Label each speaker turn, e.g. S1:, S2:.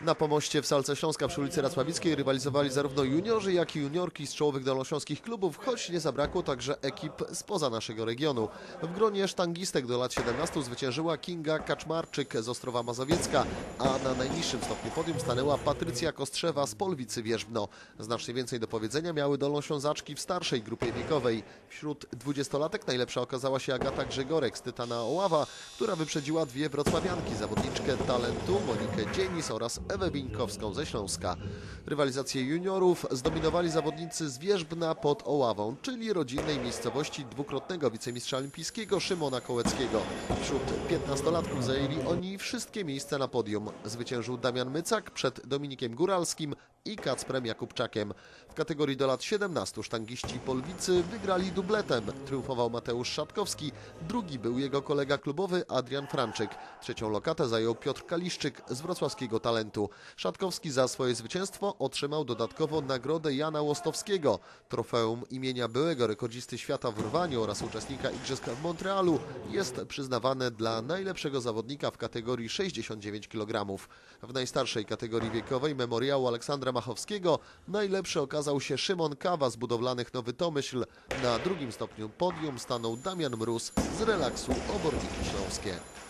S1: Na pomoście w Salce Śląska przy ulicy Racławickiej rywalizowali zarówno juniorzy, jak i juniorki z czołowych dolnośląskich klubów, choć nie zabrakło także ekip spoza naszego regionu. W gronie sztangistek do lat 17 zwyciężyła Kinga Kaczmarczyk z Ostrowa Mazowiecka, a na najniższym stopniu podium stanęła Patrycja Kostrzewa z Polwicy Wierzbno. Znacznie więcej do powiedzenia miały dolnoślązaczki w starszej grupie wiekowej. Wśród dwudziestolatek najlepsza okazała się Agata Grzegorek z Tytana Oława, która wyprzedziła dwie wrocławianki, zawodniczkę talentu Monikę Dzienis oraz Ewę Bińkowską ze Śląska. Rywalizację juniorów zdominowali zawodnicy z Wierzbna pod Oławą, czyli rodzinnej miejscowości dwukrotnego wicemistrza olimpijskiego Szymona Kołeckiego. Wśród 15-latków zajęli oni wszystkie miejsca na podium. Zwyciężył Damian Mycak przed Dominikiem Góralskim i Kacprem Jakubczakiem. W kategorii do lat 17 sztangiści Polwicy wygrali dubletem. Triumfował Mateusz Szatkowski, drugi był jego kolega klubowy Adrian Franczyk. Trzecią lokatę zajął Piotr Kaliszczyk z wrocławskiego talentu. Szatkowski za swoje zwycięstwo otrzymał dodatkowo nagrodę Jana Łostowskiego. Trofeum imienia byłego rekordzisty świata w rwaniu oraz uczestnika Igrzysk w Montrealu jest przyznawane dla najlepszego zawodnika w kategorii 69 kg. W najstarszej kategorii wiekowej memoriału Aleksandra Machowskiego najlepszy okazał się Szymon Kawa z budowlanych Nowy Tomyśl. Na drugim stopniu podium stanął Damian Mróz z relaksu Oborniki Śląskie.